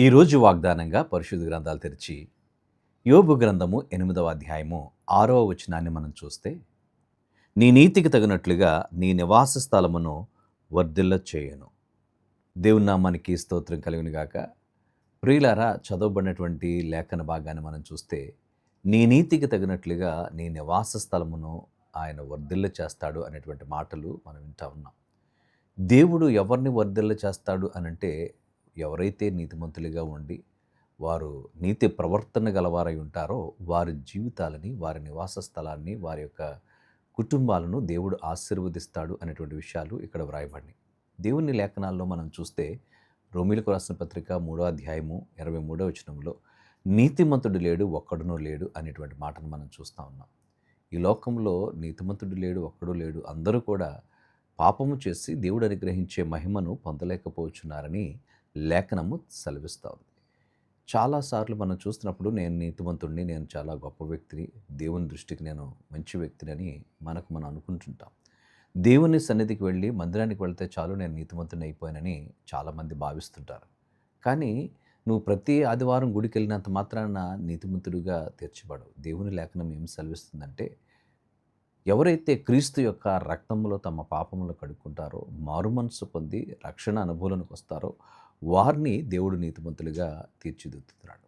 ఈరోజు వాగ్దానంగా పరిశుద్ధ గ్రంథాలు తెరిచి యోబు గ్రంథము ఎనిమిదవ అధ్యాయము ఆరవ వచనాన్ని మనం చూస్తే నీ నీతికి తగినట్లుగా నీ నివాస స్థలమును వర్ధిల్ల చేయను. దేవుని నామానికి స్తోత్రం కలిగినగాక ప్రియులారా చదవబడినటువంటి లేఖన భాగాన్ని మనం చూస్తే నీ నీతికి తగినట్లుగా నీ నివాస స్థలమును ఆయన వర్ధిల్ల చేస్తాడు అనేటువంటి మాటలు మనం వింటా ఉన్నాం. దేవుడు ఎవరిని వర్ధిల్ల చేస్తాడు అనంటే ఎవరైతే నీతిమంతులుగా ఉండి వారు నీతి ప్రవర్తన గలవారై ఉంటారో వారి జీవితాలని వారి నివాస స్థలాన్ని వారి యొక్క కుటుంబాలను దేవుడు ఆశీర్వదిస్తాడు అనేటువంటి విషయాలు ఇక్కడ వ్రాయబడినాయి. దేవుని లేఖనాల్లో మనం చూస్తే రోమిలకు రాసిన పత్రిక మూడో అధ్యాయము ఇరవై మూడో వచనంలో నీతిమంతుడు లేడు ఒక్కడునూ లేడు అనేటువంటి మాటను మనం చూస్తూ ఉన్నాం. ఈ లోకంలో నీతిమంతుడు లేడు ఒక్కడు లేడు అందరూ కూడా పాపము చేసి దేవుడు అనుగ్రహించే మహిమను పొందలేకపోతున్నారని లేఖనము సెలవిస్తూ ఉంది చాలాసార్లు మనం చూస్తున్నప్పుడు నేను నీతిమంతుడిని నేను చాలా గొప్ప వ్యక్తిని దేవుని దృష్టికి నేను మంచి వ్యక్తిని అని మనకు మనం అనుకుంటుంటాం. దేవుని సన్నిధికి వెళ్ళి మందిరానికి వెళ్తే చాలు నేను నీతివంతుని అయిపోయానని చాలామంది భావిస్తుంటారు. కానీ నువ్వు ప్రతి ఆదివారం గుడికి వెళ్ళినంత మాత్రాన నీతిమంతుడిగా తీర్చబడవు. దేవుని లేఖనం ఏం సెలవిస్తుందంటే ఎవరైతే క్రీస్తు యొక్క రక్తంలో తమ పాపములు కడుక్కుంటారో మారుమనసు పొంది రక్షణ అనుభూలనికి వస్తారో వారిని దేవుడు నీతిమంతులుగా తీర్చిదిద్దుతున్నాడు.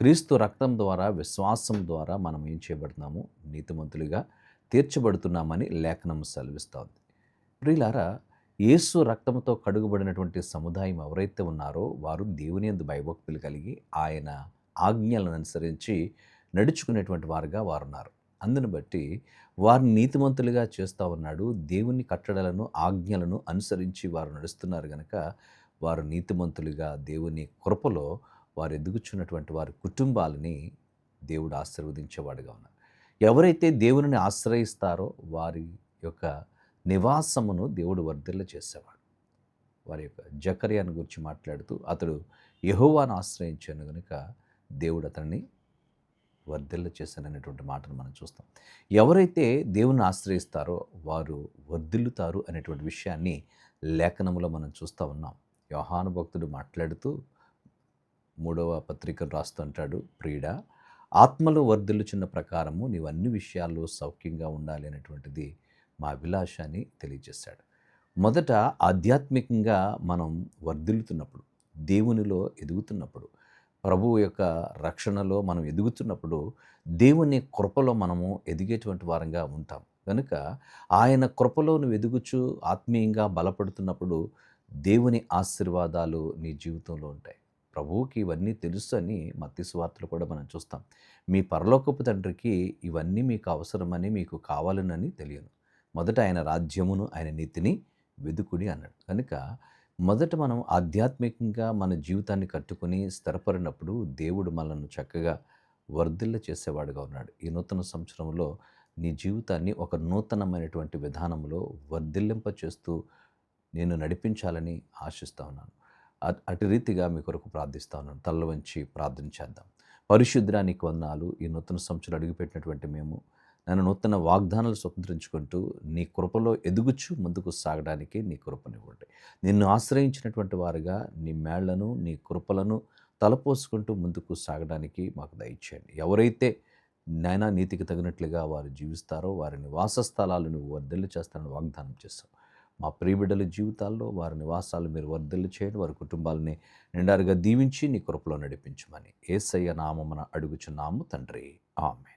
క్రీస్తు రక్తం ద్వారా విశ్వాసం ద్వారా మనం ఏం చేయబడుతున్నాము? నీతిమంతులుగా తీర్చబడుతున్నామని లేఖనం సెలవిస్తోంది. ప్రియులారా యేసు రక్తంతో కడుగుబడినటువంటి సముదాయం ఎవరైతే ఉన్నారో వారు దేవుని ఎందు భయభక్తులు కలిగి ఆయన ఆజ్ఞలను అనుసరించి నడుచుకునేటువంటి వారుగా వారు ఉన్నారు అందును బట్టి వారిని నీతిమంతులుగా చేస్తూ ఉన్నాడు. దేవుని కట్టడలను ఆజ్ఞలను అనుసరించి వారు నడుస్తున్నారు కనుక వారు నీతిమంతులుగా దేవుని కృపలో వారు ఎదుగుచున్నటువంటి వారి కుటుంబాలని దేవుడు ఆశీర్వదించేవాడుగా ఉన్నారు. ఎవరైతే దేవుని ఆశ్రయిస్తారో వారి యొక్క నివాసమును దేవుడు వర్ధిల్ల చేసేవాడు. వారి యొక్క జకర్యాను గురించి మాట్లాడుతూ అతడు యహోవాను ఆశ్రయించాను కనుక దేవుడు అతన్ని వర్ధిల్ల చేశాననేటువంటి మాటను మనం చూస్తాం. ఎవరైతే దేవుని ఆశ్రయిస్తారో వారు వర్ధిల్లుతారు అనేటువంటి విషయాన్ని లేఖనంలో మనం చూస్తూ ఉన్నాం. యోహాను భక్తుడు మాట్లాడుతూ మూడవ పత్రికను రాస్తుంటాడు ప్రీడ ఆత్మలో వర్ధిల్లుచున్న ప్రకారము నీవు అన్ని విషయాల్లో సౌఖ్యంగా ఉండాలి అనేటువంటిది మా అభిలాష అని తెలియజేశాడు మొదట ఆధ్యాత్మికంగా మనం వర్ధిల్లుతున్నప్పుడు దేవునిలో ఎదుగుతున్నప్పుడు ప్రభువు యొక్క రక్షణలో మనం ఎదుగుతున్నప్పుడు దేవుని కృపలో మనము ఎదిగేటువంటి వారంగా ఉంటాం. కనుక ఆయన కృపలో నువ్వు ఎదుగుచు ఆత్మీయంగా బలపడుతున్నప్పుడు దేవుని ఆశీర్వాదాలు నీ జీవితంలో ఉంటాయి. ప్రభువుకి ఇవన్నీ తెలుసు అని మత్తిస్వార్థులు కూడా మనం చూస్తాం. మీ పరలోకపు తండ్రికి ఇవన్నీ మీకు అవసరమని మీకు కావాలనని తెలియను మొదట ఆయన రాజ్యమును ఆయన నీతిని వెదుకుడి అన్నాడు. కనుక మొదట మనం ఆధ్యాత్మికంగా మన జీవితాన్ని కట్టుకుని స్థిరపడినప్పుడు దేవుడు మనల్ని చక్కగా వర్ధిల్ల చేసేవాడుగా ఉన్నాడు. ఈ నూతన సంవత్సరంలో నీ జీవితాన్ని ఒక నూతనమైనటువంటి విధానంలో వర్ధిల్లింప చేస్తూ నేను నడిపించాలని ఆశిస్తూ ఉన్నాను. అటు రీతిగా మీ కొరకు ప్రార్థిస్తూ ఉన్నాను. తల్ల వంచి ప్రార్థన చేద్దాం. పరిశుద్ధానికి వందనాలు. ఈ నూతన సంవత్సరం అడుగుపెట్టినటువంటి మేము నన్ను నూతన వాగ్దానాలు స్వతంత్రించుకుంటూ నీ కృపలో ఎదుగుచు ముందుకు సాగడానికి నీ కృపనివ్వండి. నిన్ను ఆశ్రయించినటువంటి వారుగా నీ మేళ్ళను నీ కృపలను తలపోసుకుంటూ ముందుకు సాగడానికి మాకు దయచేయండి. ఎవరైతే నైనా నీతికి తగినట్లుగా వారు జీవిస్తారో వారిని వాసస్థలాలను స్థలాలను చేస్తారని వాగ్దానం చేస్తాం. మా ప్రియబిడ్డల జీవితాల్లో వారి నివాసాలు మీరు వర్ధిల్లు చేయండి వారి కుటుంబాలని నిండారుగా దీవించి నీ కృపలో నడిపించమని ఏసయ్య నామమున అడుగుచున్నాము తండ్రి. ఆమె